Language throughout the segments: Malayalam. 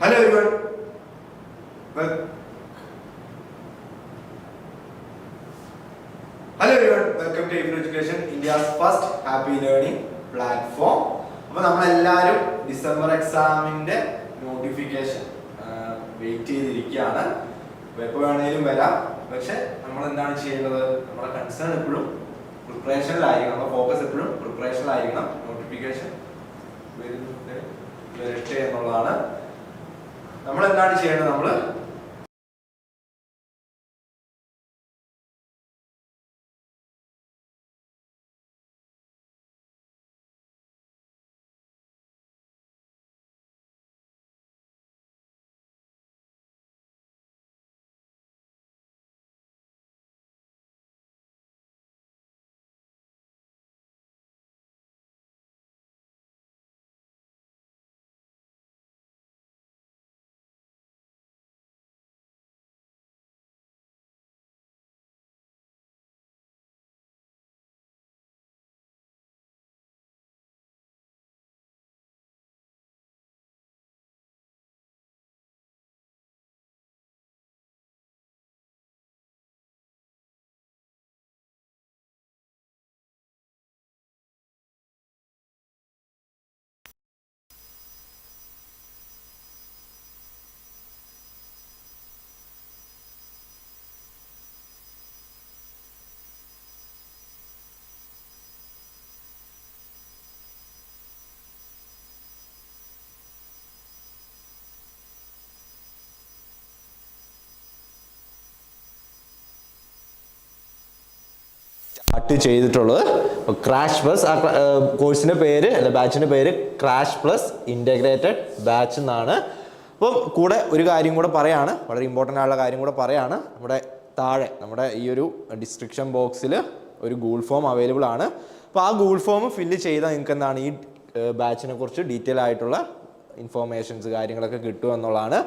Hello everyone hello everyone welcome to to education India's first happy learning platform അപ്പോൾ നമ്മളെല്ലാവരും ഡിസംബർ എക്സാമിന്റെ നോട്ടിഫിക്കേഷൻ വെയിറ്റ് ചെയ്തിരിക്കുകയാണ്. എപ്പോൾ വേണേലും വരാം. പക്ഷെ നമ്മൾ എന്താണ് ചെയ്യേണ്ടത്? നമ്മുടെ കൺസേൺ എപ്പോഴും പ്രിപ്പറേഷനിലായിരിക്കണം നമ്മുടെ ഫോക്കസ് എപ്പോഴും പ്രിപ്പറേഷനിലായിരിക്കണം നോട്ടിഫിക്കേഷൻ വരുന്നുണ്ട് വരട്ടെ എന്നുള്ളതാണ്. നമ്മൾ എന്താണ് ചെയ്യേണ്ടത്? നമ്മൾ സ്റ്റാർട്ട് ചെയ്തിട്ടുള്ളത്. ക്രാഷ് പ്ലസ് ആ കോഴ്സിന്റെ പേര് അല്ല ബാച്ചിന്റെ പേര് ക്രാഷ് പ്ലസ് ഇന്റഗ്രേറ്റഡ് ബാച്ച് എന്നാണ്. അപ്പം കൂടെ ഒരു കാര്യം കൂടെ പറയാണ്. വളരെ ഇമ്പോർട്ടന്റ് ആയുള്ള കാര്യം കൂടെ പറയാണ്. നമ്മുടെ താഴെ നമ്മുടെ ഈ ഒരു ഡിസ്ക്രിപ്ഷൻ ബോക്സിൽ ഒരു ഗൂഗിൾ ഫോം അവൈലബിൾ ആണ്. അപ്പോൾ ആ ഗൂഗിൾ ഫോം ഫില്ല് ചെയ്താൽ നിങ്ങൾക്ക് എന്താണ്? ഈ ബാച്ചിനെ കുറിച്ച് ഡീറ്റെയിൽ ആയിട്ടുള്ള ഇൻഫോർമേഷൻസ് കാര്യങ്ങളൊക്കെ കിട്ടും എന്നുള്ളതാണ്.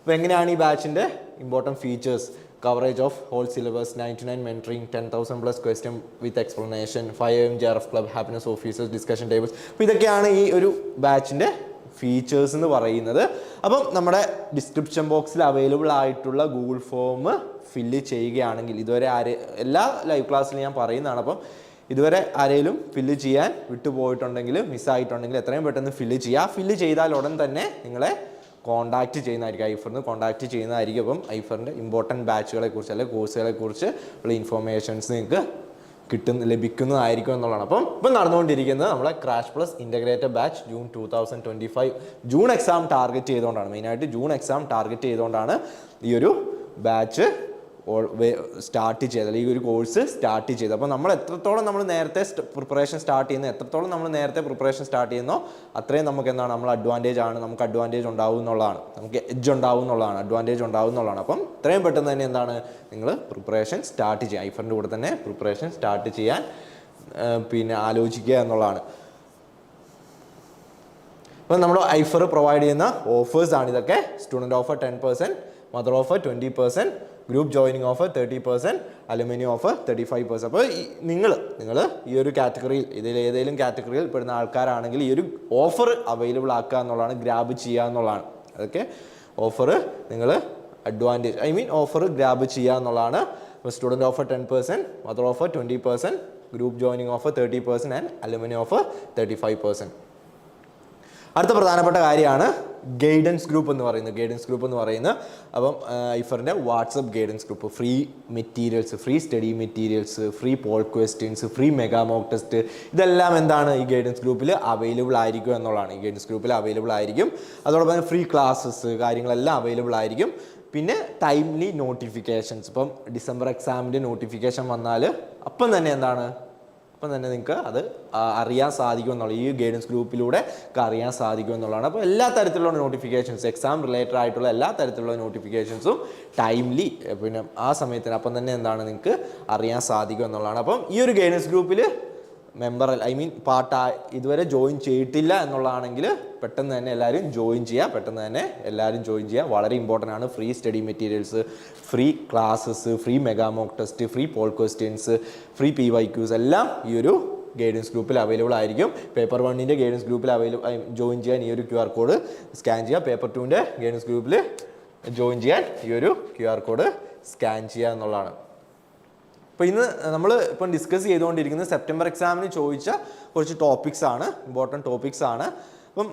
അപ്പോൾ എങ്ങനെയാണ് ഈ ബാച്ചിന്റെ important features coverage of whole syllabus ninety nine mentoring ten thousand plus question with explanation five M G R F club happiness officers discussion tables അപ്പോൾ ഇതൊക്കെയാണ് ഈ ഒരു ബാച്ചിന്റെ ഫീച്ചേഴ്സ് എന്ന് പറയുന്നത്. അപ്പം നമ്മുടെ ഡിസ്ക്രിപ്ഷൻ ബോക്സിൽ അവൈലബിൾ ആയിട്ടുള്ള ഗൂഗിൾ ഫോം ഫില്ല് ചെയ്യുകയാണെങ്കിൽ ഇതുവരെ ആര് എല്ലാ ലൈവ് ക്ലാസ്സിലും ഞാൻ പറയുന്നതാണ്. അപ്പം ഇതുവരെ ആരെങ്കിലും ഫില്ല് ചെയ്യാൻ വിട്ടുപോയിട്ടുണ്ടെങ്കിൽ മിസ്സായിട്ടുണ്ടെങ്കിൽ എത്രയും പെട്ടെന്ന് ഫില്ല് ചെയ്യുക. ഫില്ല് ചെയ്താൽ ഉടൻ തന്നെ നിങ്ങളെ കോൺടാക്റ്റ് ചെയ്യുന്നതായിരിക്കും ഐഫറിന് കോണ്ടാക്ട് ചെയ്യുന്നതായിരിക്കും അപ്പം ഐഫറിന്റെ ഇമ്പോർട്ടന്റ് ബാച്ചുകളെ കുറിച്ച് അല്ലെങ്കിൽ കോഴ്സുകളെ കുറിച്ച് ഉള്ള ഇൻഫോർമേഷൻസ് നിങ്ങൾക്ക് കിട്ടുന്ന ലഭിക്കുന്നതായിരിക്കും എന്നുള്ളതാണ്. അപ്പം ഇപ്പം നടന്നുകൊണ്ടിരിക്കുന്നത് നമ്മളെ crash plus integrated batch June two thousand twenty five June exam target ചെയ്തുകൊണ്ടാണ് മെയിനായിട്ട് ജൂൺ എക്സാം ടാർഗറ്റ് ചെയ്തുകൊണ്ടാണ് ഈ ഒരു ബാച്ച് സ്റ്റാർട്ട് ചെയ്തത് അല്ലെങ്കിൽ ഒരു കോഴ്സ് സ്റ്റാർട്ട് ചെയ്തത്. അപ്പോൾ നമ്മൾ എത്രത്തോളം നമ്മൾ നേരത്തെ പ്രിപ്പറേഷൻ സ്റ്റാർട്ട് ചെയ്യുന്നത് എത്രത്തോളം നമ്മൾ നേരത്തെ പ്രിപ്പറേഷൻ സ്റ്റാർട്ട് ചെയ്യുന്നോ അത്രയും നമുക്ക് എന്താണ് നമ്മൾ അഡ്വാന്റേജ് ആണ് നമുക്ക് അഡ്വാന്റേജ് ഉണ്ടാവും എന്നുള്ളതാണ്. നമുക്ക് എഡ്ജ് ഉണ്ടാവും എന്നുള്ളതാണ് അഡ്വാന്റേജ് ഉണ്ടാവും എന്നുള്ളതാണ്. അപ്പം ഇത്രയും പെട്ടെന്ന് തന്നെ എന്താണ് നിങ്ങൾ പ്രിപ്പറേഷൻ സ്റ്റാർട്ട് ചെയ്യുക. ഐഫറിന്റെ കൂടെ തന്നെ പ്രിപ്പറേഷൻ സ്റ്റാർട്ട് ചെയ്യാൻ പിന്നെ ആലോചിക്കുക എന്നുള്ളതാണ്. അപ്പോൾ നമ്മൾ ഐഫർ പ്രൊവൈഡ് ചെയ്യുന്ന ഓഫേഴ്സാണ് ഇതൊക്കെ. Student offer ten percent mother offer twenty percent group joining offer thirty percent aluminium offer thirty five percent. അപ്പോൾ നിങ്ങൾ നിങ്ങൾ ഈ ഒരു കാറ്റഗറിയിൽ ഇതിൽ ഏതെങ്കിലും കാറ്റഗറിയിൽ പെടുന്ന ആൾക്കാരാണെങ്കിൽ ഈ ഒരു ഓഫർ അവൈലബിൾ ആക്കുക എന്നുള്ളതാണ് ഗ്രാബ് ചെയ്യുക എന്നുള്ളതാണ്. അതൊക്കെ ഓഫർ നിങ്ങൾ advantage I mean offer grab ചെയ്യുക എന്നുള്ളതാണ്. Student offer ten percent mother offer twenty percent group joining offer thirty percent and aluminium offer thirty five percent അടുത്ത പ്രധാനപ്പെട്ട കാര്യമാണ് ഗൈഡൻസ് ഗ്രൂപ്പ് എന്ന് പറയുന്നത്. ഗൈഡൻസ് ഗ്രൂപ്പ് എന്ന് പറയുന്നത് അപ്പം ഐഫറിന്റെ WhatsApp guidance group. Free materials free study materials free poll questions free mega mock test. ഇതെല്ലാം എന്താണ് ഈ ഗൈഡൻസ് ഗ്രൂപ്പിൽ അവൈലബിൾ ആയിരിക്കും എന്നുള്ളതാണ്. ഈ ഗൈഡൻസ് ഗ്രൂപ്പിൽ അവൈലബിൾ ആയിരിക്കും. അതോടൊപ്പം തന്നെ ഫ്രീ ക്ലാസ്സസ് കാര്യങ്ങളെല്ലാം അവൈലബിൾ ആയിരിക്കും. പിന്നെ ടൈംലി നോട്ടിഫിക്കേഷൻസ് ഇപ്പം ഡിസംബർ എക്സാമിന്റെ നോട്ടിഫിക്കേഷൻ വന്നാൽ അപ്പം തന്നെ എന്താണ്? അപ്പം തന്നെ നിങ്ങൾക്ക് അത് അറിയാൻ സാധിക്കും എന്നുള്ള ഈ ഗൈഡൻസ് ഗ്രൂപ്പിലൂടെ അറിയാൻ സാധിക്കും എന്നുള്ളതാണ്. അപ്പോൾ എല്ലാ തരത്തിലുള്ള നോട്ടിഫിക്കേഷൻസ് എക്സാം റിലേറ്റഡ് ആയിട്ടുള്ള എല്ലാ തരത്തിലുള്ള നോട്ടിഫിക്കേഷൻസും ടൈംലി പിന്നെ ആ സമയത്തിന് അപ്പം തന്നെ എന്താണ് നിങ്ങൾക്ക് അറിയാൻ സാധിക്കും എന്നുള്ളതാണ്. അപ്പം ഈ ഒരു ഗൈഡൻസ് ഗ്രൂപ്പിൽ മെമ്പർ ഐ മീൻ പാർട്ട് ഇതുവരെ ജോയിൻ ചെയ്തിട്ടില്ല എന്നുള്ളതാണെങ്കിൽ പെട്ടെന്ന് തന്നെ എല്ലാവരും ജോയിൻ ചെയ്യുക പെട്ടെന്ന് തന്നെ എല്ലാവരും ജോയിൻ ചെയ്യുക വളരെ ഇമ്പോർട്ടന്റ് ആണ്. Free study materials free classes free mega mock test free poll questions free P Y Qs എല്ലാം ഈ ഒരു ഗൈഡൻസ് ഗ്രൂപ്പിൽ അവൈലബിൾ ആയിരിക്കും. പേപ്പർ വണ്ണിന്റെ ഗൈഡൻസ് ഗ്രൂപ്പിൽ അവൈലബിൾ ജോയിൻ ചെയ്യാൻ ഈ ഒരു ക്യു ആർ കോഡ് സ്കാൻ ചെയ്യുക പേപ്പർ ടുവിന്റെ ഗൈഡൻസ് ഗ്രൂപ്പിൽ ജോയിൻ ചെയ്യാൻ ഈ ഒരു ക്യു ആർ കോഡ് സ്കാൻ ചെയ്യുക എന്നുള്ളതാണ്. അപ്പോൾ ഇന്ന് നമ്മൾ ഇപ്പം ഡിസ്കസ് ചെയ്തുകൊണ്ടിരിക്കുന്നത് സെപ്റ്റംബർ എക്സാമിന് ചോദിച്ച കുറച്ച് ടോപ്പിക്സ് ആണ് ഇമ്പോർട്ടന്റ് ടോപ്പിക്സ് ആണ്. അപ്പം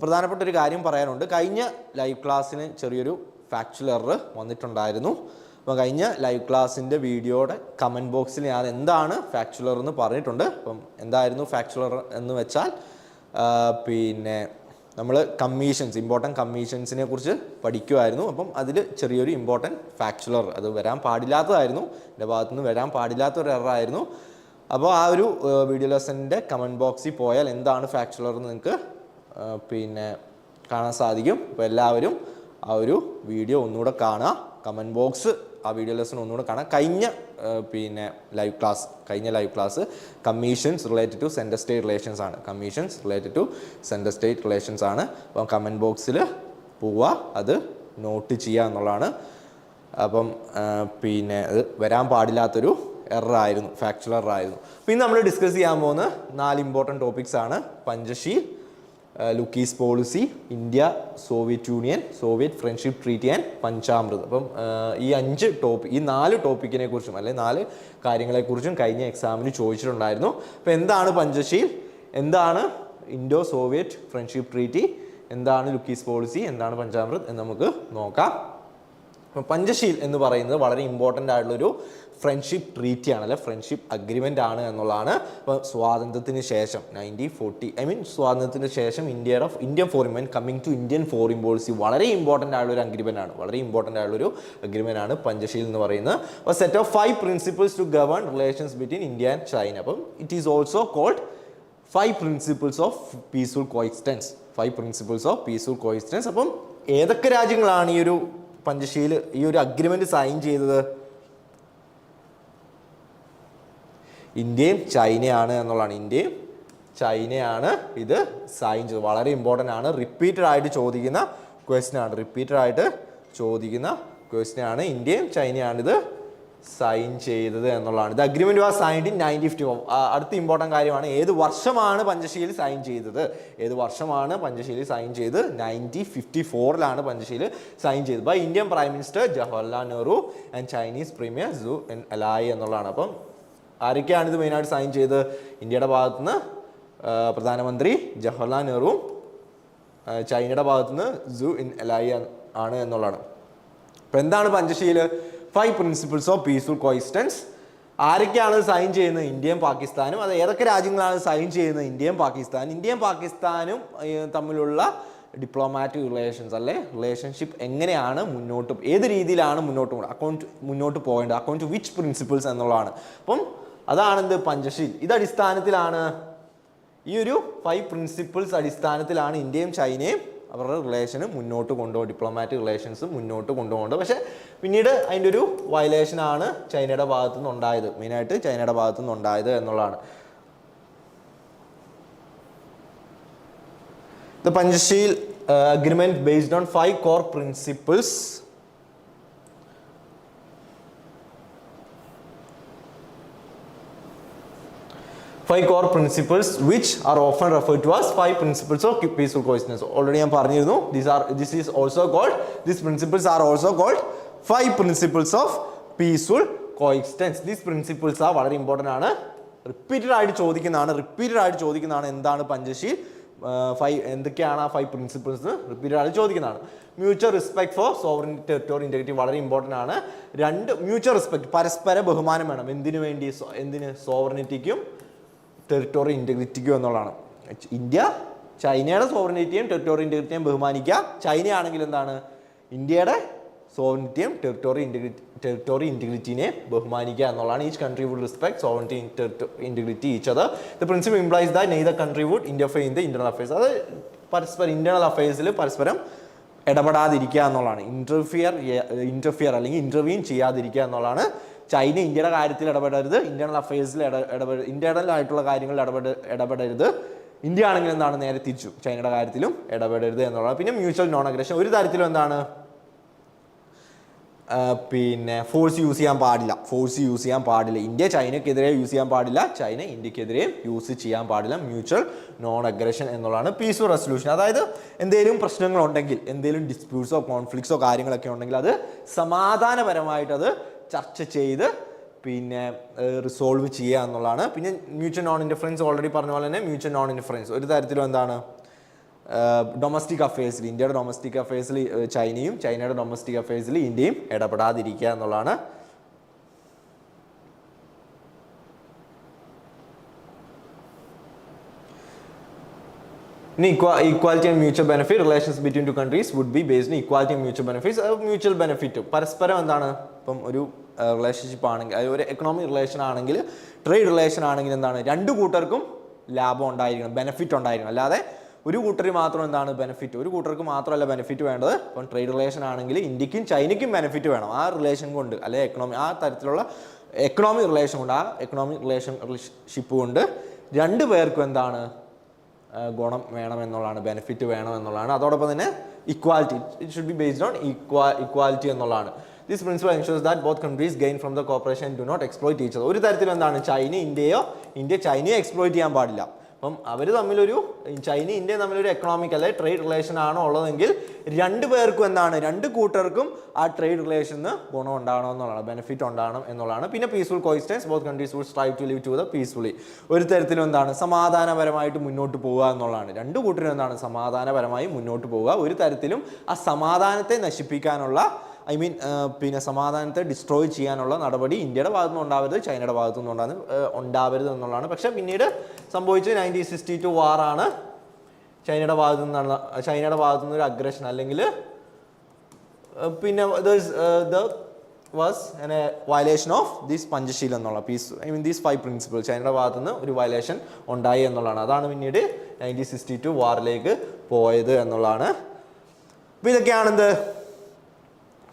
പ്രധാനപ്പെട്ട ഒരു കാര്യം പറയാനുണ്ട്. കഴിഞ്ഞ ലൈവ് ക്ലാസ്സിന് ചെറിയൊരു ഫാക്ച്വൽ എറർ വന്നിട്ടുണ്ടായിരുന്നു. അപ്പോൾ കഴിഞ്ഞ ലൈവ് ക്ലാസ്സിന്റെ വീഡിയോയുടെ കമന്റ് ബോക്സിൽ ഞാൻ എന്താണ് ഫാക്ച്വൽ എറർ എന്ന് പറഞ്ഞിട്ടുണ്ട്. അപ്പം എന്തായിരുന്നു ഫാക്ച്വൽ എറർ എന്ന് വെച്ചാൽ പിന്നെ നമ്മൾ കമ്മീഷൻസ് ഇമ്പോർട്ടന്റ് കമ്മീഷൻസിനെ കുറിച്ച് പഠിക്കുമായിരുന്നു അപ്പം അതിൽ ചെറിയൊരു ഇമ്പോർട്ടന്റ് ഫാക്ച്വലർ അത് വരാൻ പാടില്ലാത്തതായിരുന്നു. എന്റെ ഭാഗത്തു നിന്ന് വരാൻ പാടില്ലാത്ത ഒരു എററായിരുന്നു അപ്പോൾ ആ ഒരു വീഡിയോ ലെസന്റെ കമന്റ് ബോക്സിൽ പോയാൽ എന്താണ് ഫാക്ച്വലർ എന്ന് നിങ്ങൾക്ക് പിന്നെ കാണാൻ സാധിക്കും. അപ്പോൾ എല്ലാവരും ആ ഒരു വീഡിയോ ഒന്നുകൂടെ കാണുക കമന്റ് ബോക്സ് ആ വീഡിയോ ലെസൺ ഒന്നുകൂടെ കാണാം. കഴിഞ്ഞ പിന്നെ ലൈവ് ക്ലാസ് കഴിഞ്ഞ live class commissions related to centre state relations ആണ്. Commissions related to centre state relations ആണ്. അപ്പം കമന്റ് ബോക്സിൽ പോവുക അത് നോട്ട് ചെയ്യുക എന്നുള്ളതാണ്. അപ്പം പിന്നെ അത് വരാൻ പാടില്ലാത്തൊരു എറർ ആയിരുന്നു. ഫാക്ച്വൽ എററായിരുന്നു പിന്നെ നമ്മൾ ഡിസ്കസ് ചെയ്യാൻ പോകുന്ന നാല് ഇമ്പോർട്ടന്റ് ടോപ്പിക്സ് ആണ്. Panchsheel look east policy India Soviet Union Soviet friendship treaty and Panchamrit അപ്പം ഈ അഞ്ച് ടോപ്പിക് ഈ നാല് ടോപ്പിക്കിനെ കുറിച്ചും അല്ലെ നാല് കാര്യങ്ങളെക്കുറിച്ചും കഴിഞ്ഞ എക്സാമിന് ചോദിച്ചിട്ടുണ്ടായിരുന്നു. അപ്പോൾ എന്താണ് പഞ്ചശീൽ? എന്താണ് ഇൻഡോ സോവിയറ്റ് ഫ്രണ്ട്ഷിപ്പ് ട്രീറ്റി എന്താണ് ലുക്കീസ് പോളിസി എന്താണ് പഞ്ചാമൃത് എന്ന് നമുക്ക് നോക്കാം. പഞ്ചശീൽ എന്ന് പറയുന്നത് വളരെ ഇമ്പോർട്ടന്റ് ആയിട്ടുള്ളൊരു ഫ്രണ്ട്ഷിപ്പ് ട്രീറ്റി ആണ് അല്ലെ? ഫ്രണ്ട്ഷിപ്പ് അഗ്രിമെന്റ് ആണ് എന്നുള്ളതാണ് ഇപ്പോൾ സ്വാതന്ത്ര്യത്തിന് ശേഷം നയന്റീൻ ഫോർട്ടി ഐ മീൻ സ്വാതന്ത്ര്യത്തിന് ശേഷം ഇന്ത്യയുടെ Indian foreign men coming to Indian foreign policy വളരെ ഇമ്പോർട്ടന്റ് ആയുള്ളൊരു അഗ്രിമെന്റ് ആണ് വളരെ ഇമ്പോർട്ടന്റ് ആയുള്ളൊരു അഗ്രിമെന്റ് ആണ് പഞ്ചശീൽ എന്ന് പറയുന്നത്. അപ്പോൾ set of five principles to govern relations between India and China അപ്പം it is also called five principles of peaceful coexistence five principles of peaceful coexistence അപ്പം ഏതൊക്കെ രാജ്യങ്ങളാണ് ഈ ഒരു പഞ്ചശീൽ ഈ ഒരു അഗ്രിമെന്റ് സൈൻ ചെയ്തത്? ഇന്ത്യയും ചൈനയാണ് എന്നുള്ളതാണ്. ഇന്ത്യയും ചൈനയാണ് ഇത് സൈൻ ചെയ്തത്. വളരെ ഇമ്പോർട്ടന്റ് ആണ്. റിപ്പീറ്റഡ് ആയിട്ട് ചോദിക്കുന്ന ക്വസ്റ്റ്യൻ ആണ്. റിപ്പീറ്റഡ് ആയിട്ട് ചോദിക്കുന്ന ക്വസ്റ്റ്യൻ ആണ്. ഇന്ത്യയും ചൈനയാണിത് സൈൻ ചെയ്തത് എന്നുള്ളതാണ്. ഇത് agreement was signed in ninety fifty അടുത്ത ഇമ്പോർട്ടന്റ് കാര്യമാണ്. ഏത് വർഷമാണ് പഞ്ചശീൽ സൈൻ ചെയ്തത്? ഏത് വർഷമാണ് പഞ്ചശീൽ സൈൻ ചെയ്ത്? നയന്റീൻ ഫിഫ്റ്റി ഫോറിലാണ് പഞ്ചശീൽ സൈൻ ചെയ്തത്. By Indian prime minister Jawaharlal Nehru and Chinese premier Zhou Enlai എന്നുള്ളതാണ്. അപ്പം ആരൊക്കെയാണ് ഇത് മെയിനായിട്ട് സൈൻ ചെയ്ത്? ഇന്ത്യയുടെ ഭാഗത്തുനിന്ന് നിന്ന് പ്രധാനമന്ത്രി ജവഹർലാൽ നെഹ്റുവും ചൈനയുടെ ഭാഗത്തുനിന്ന് സു ഇൻ എലായി ആണ് എന്നുള്ളതാണ്. അപ്പോൾ എന്താണ് Panchsheel? Five principles of peaceful coexistence ആരൊക്കെയാണ് സൈൻ ചെയ്യുന്നത്? ഇന്ത്യയും പാകിസ്ഥാനും. അത് ഏതൊക്കെ രാജ്യങ്ങളാണ് സൈൻ ചെയ്യുന്നത്? ഇന്ത്യയും പാകിസ്ഥാനും. ഇന്ത്യയും പാകിസ്ഥാനും തമ്മിലുള്ള ഡിപ്ലോമാറ്റിക് റിലേഷൻസ് അല്ലെ? റിലേഷൻഷിപ്പ് എങ്ങനെയാണ് മുന്നോട്ട് ഏത് രീതിയിലാണ് മുന്നോട്ട് അക്കൗണ്ട് മുന്നോട്ട് പോകേണ്ടത്? അക്കൗണ്ട് ടു വിച്ച് പ്രിൻസിപ്പിൾസ് എന്നുള്ളതാണ്. അപ്പം അതാണ് എന്ത് പഞ്ചശീൽ ഇത് അടിസ്ഥാനത്തിലാണ് ഈ ഒരു ഫൈവ് പ്രിൻസിപ്പിൾസ് അടിസ്ഥാനത്തിലാണ് ഇന്ത്യയും ചൈനയും അവരുടെ റിലേഷന് മുന്നോട്ട് കൊണ്ടുപോകും ഡിപ്ലോമാറ്റിക് റിലേഷൻസ് മുന്നോട്ട് കൊണ്ടുപോകേണ്ടത് പക്ഷേ പിന്നീട് അതിന്റെ ഒരു വയലേഷനാണ് ചൈനയുടെ ഭാഗത്തു നിന്ന് ഉണ്ടായത് മെയിനായിട്ട് ചൈനയുടെ ഭാഗത്തു നിന്ന് ഉണ്ടായത് എന്നുള്ളതാണ്. The Panchsheel agreement based on five core core five core principles which are often refer to as five principles of peaceful coexistence already ഞാൻ പറഞ്ഞിരുന്നു this are this is also called this principles are also called five principles of peaceful coexistence these principles ആ വളരെ ഇമ്പോർട്ടന്റ് ആണ്. റിപ്പീറ്റഡ് ആയിട്ട് ചോദിക്കുന്നതാണ് റിപ്പീറ്റഡ് ആയിട്ട് ചോദിക്കുന്നതാണ് എന്താണ് പഞ്ചശീൽ ഫൈവ് എന്തൊക്കെയാണ് ആ ഫൈവ് പ്രിൻസിപ്പിൾസ് റിപ്പീറ്റഡ് ആയിട്ട് ചോദിക്കുന്നതാണ്. Mutual respect for sovereign territory integrity വളരെ ഇമ്പോർട്ടന്റ് ആണ്. രണ്ട് മ്യൂച്വൽ റെസ്പെക്ട് പരസ്പര ബഹുമാനം വേണം. എന്തിനു വേണ്ടി? എന്തിന്? സോവറിനിറ്റിക്കും ടെറിട്ടോറി ഇന്റഗ്രിറ്റിക്കോ എന്നുള്ളതാണ്. ഇന്ത്യ ചൈനയുടെ സോവറിനിറ്റിയും ടെറിട്ടോറി ഇന്റഗ്രിറ്റിയും ബഹുമാനിക്കുക. ചൈനയാണെങ്കിൽ എന്താണ്? ഇന്ത്യയുടെ സോവറിനിറ്റിയും ടെറിട്ടോറി ഇന്റഗ്രിറ്റി ടെറിട്ടോറി ഇന്റഗ്രിറ്റിനെ ബഹുമാനിക്കുക എന്നുള്ളതാണ്. Each country would respect sovereignty integrity each അത് the principle implies the neither country would interfere in the internal affairs അത് പരസ്പരം ഇന്റർണൽ അഫയേഴ്സിൽ പരസ്പരം ഇടപെടാതിരിക്കുക എന്നുള്ളതാണ്. ഇന്റർഫിയർ ഇന്റർഫിയർ അല്ലെങ്കിൽ ഇന്റർവ്യൂ ചെയ്യാതിരിക്കുക എന്നുള്ളതാണ് ചൈന ഇന്ത്യയുടെ കാര്യത്തിൽ ഇടപെടരുത്. ഇന്റേണൽ അഫയേഴ്സിൽ ഇന്റേണൽ ആയിട്ടുള്ള കാര്യങ്ങളിൽ ഇടപെട ഇടപെടരുത്. ഇന്ത്യ ആണെങ്കിൽ എന്താണ്? നേരെ തിരിച്ചു. ചൈനയുടെ കാര്യത്തിലും ഇടപെടരുത് എന്നുള്ളത് പിന്നെ മ്യൂച്വൽ നോൺ അഗ്രഷൻ ഒരു തരത്തിലും എന്താണ്? പിന്നെ ഫോഴ്സ് യൂസ് ചെയ്യാൻ പാടില്ല. ഫോഴ്സ് യൂസ് ചെയ്യാൻ പാടില്ല. ഇന്ത്യ ചൈനയ്ക്കെതിരെ യൂസ് ചെയ്യാൻ പാടില്ല. ചൈന ഇന്ത്യക്കെതിരെയും യൂസ് ചെയ്യാൻ പാടില്ല. മ്യൂച്വൽ നോൺ അഗ്രഷൻ എന്നുള്ളതാണ് പീസ്ഫുൾ റെസൊല്യൂഷൻ അതായത് എന്തെങ്കിലും പ്രശ്നങ്ങളുണ്ടെങ്കിൽ എന്തെങ്കിലും ഡിസ്പ്യൂട്ട്സോ കോൺഫ്ലിക്ട്സോ കാര്യങ്ങളൊക്കെ ഉണ്ടെങ്കിൽ അത് സമാധാനപരമായിട്ട് അത് ചർച്ച ചെയ്ത് പിന്നെ റിസോൾവ് ചെയ്യുക എന്നുള്ളതാണ്. പിന്നെ മ്യൂച്വൽ നോൺ ഇൻഡിഫറൻസ് ഓൾറെഡി പറഞ്ഞ പോലെ തന്നെ മ്യൂച്വൽ നോൺ ഇൻഡിഫറൻസ് ഒരു തരത്തിലും എന്താണ് ഡൊമസ്റ്റിക് അഫയേഴ്സിൽ ഇന്ത്യയുടെ ഡൊമസ്റ്റിക് അഫയേഴ്സിൽ ചൈനയും ചൈനയുടെ ഡൊമസ്റ്റിക് അഫയേഴ്സിൽ ഇന്ത്യയും ഇടപെടാതിരിക്കുക എന്നുള്ളതാണ് ഇനി equality and mutual benefit relations between two countries would be based equality and mutual benefits mutual benefit പരസ്പരം എന്താണ്? ഇപ്പം ഒരു റിലേഷൻഷിപ്പ് ആണെങ്കിൽ അതായത് ഒരു എക്കണോമിക് റിലേഷൻ ആണെങ്കിൽ ട്രേഡ് റിലേഷൻ ആണെങ്കിൽ എന്താണ്? രണ്ട് കൂട്ടർക്കും ലാഭം ഉണ്ടായിരിക്കണം ബെനിഫിറ്റ് ഉണ്ടായിരിക്കണം. അല്ലാതെ ഒരു കൂട്ടർ മാത്രം എന്താണ് ബെനിഫിറ്റ് ഒരു കൂട്ടർക്ക് മാത്രമല്ല ബെനിഫിറ്റ് വേണ്ടത്. ഇപ്പം ട്രേഡ് റിലേഷൻ ആണെങ്കിൽ ഇന്ത്യക്കും ചൈനയ്ക്കും ബെനിഫിറ്റ് വേണം. ആ റിലേഷൻ കൊണ്ട് അല്ലെ എക്കണോമി ആ തരത്തിലുള്ള എക്കണോമിക് റിലേഷൻ കൊണ്ട് ആ എക്കണോമിക് റിലേഷൻ ഷിപ്പ് കൊണ്ട് രണ്ട് പേർക്കും എന്താണ് ഗുണം വേണമെന്നുള്ളതാണ് ബെനിഫിറ്റ് വേണമെന്നുള്ളതാണ്. അതോടൊപ്പം തന്നെ equality it should be based on equa equality എന്നുള്ളതാണ്. This principle ensures that both countries gain from the cooperation do not exploit teacher ഒരു തരത്തിൽ എന്താണ്? ചൈന ഇന്ത്യയോ ഇന്ത്യ ചൈനയോ എക്സ്പ്ലോയിറ്റ് ചെയ്യാൻ പാടില്ല. അപ്പം അവർ തമ്മിലൊരു ചൈന ഇന്ത്യ തമ്മിലൊരു എക്കണോമിക് അല്ലെ ട്രേഡ് റിലേഷൻ ആണോ ഉള്ളതെങ്കിൽ രണ്ട് പേർക്കും എന്താണ് രണ്ട് കൂട്ടർക്കും ആ ട്രേഡ് റിലേഷന് ഗുണം ഉണ്ടാകണം എന്നുള്ളതാണ് ബെനിഫിറ്റ് ഉണ്ടാകണം എന്നുള്ളതാണ്. പിന്നെ peaceful coexistence both countries would strive to live to the peacefully ഒരു തരത്തിലും എന്താണ് സമാധാനപരമായിട്ട് മുന്നോട്ട് പോവുക എന്നുള്ളതാണ്. രണ്ട് കൂട്ടരും എന്താണ് സമാധാനപരമായി മുന്നോട്ട് പോവുക. ഒരു തരത്തിലും ആ സമാധാനത്തെ നശിപ്പിക്കാനുള്ള ഐ മീൻ പിന്നെ സമാധാനത്തെ ഡിസ്ട്രോയ് ചെയ്യാനുള്ള നടപടി ഇന്ത്യയുടെ ഭാഗത്തുനിന്ന് ഉണ്ടാവരുത് ചൈനയുടെ ഭാഗത്തുനിന്ന് ഉണ്ടാകുന്നത് ഉണ്ടാകുന്ന ഉണ്ടാവരുത് എന്നുള്ളതാണ്. പക്ഷേ പിന്നീട് സംഭവിച്ചത് നയന്റീൻ സിക്സ്റ്റി ടു വാറാണ് ചൈനയുടെ ഭാഗത്തു നിന്ന് നടന്ന ചൈനയുടെ ഭാഗത്തു നിന്ന് ഒരു അഗ്രഷൻ അല്ലെങ്കിൽ പിന്നെ the was a violation of these Panchsheel എന്നുള്ള peace I mean these five principle ചൈനയുടെ ഭാഗത്തു നിന്ന് ഒരു വയലേഷൻ ഉണ്ടായി എന്നുള്ളതാണ്. അതാണ് പിന്നീട് നയന്റീൻ സിക്സ്റ്റി ടു വാറിലേക്ക് പോയത് എന്നുള്ളതാണ്. അപ്പോൾ ഇതൊക്കെയാണ് എന്ത്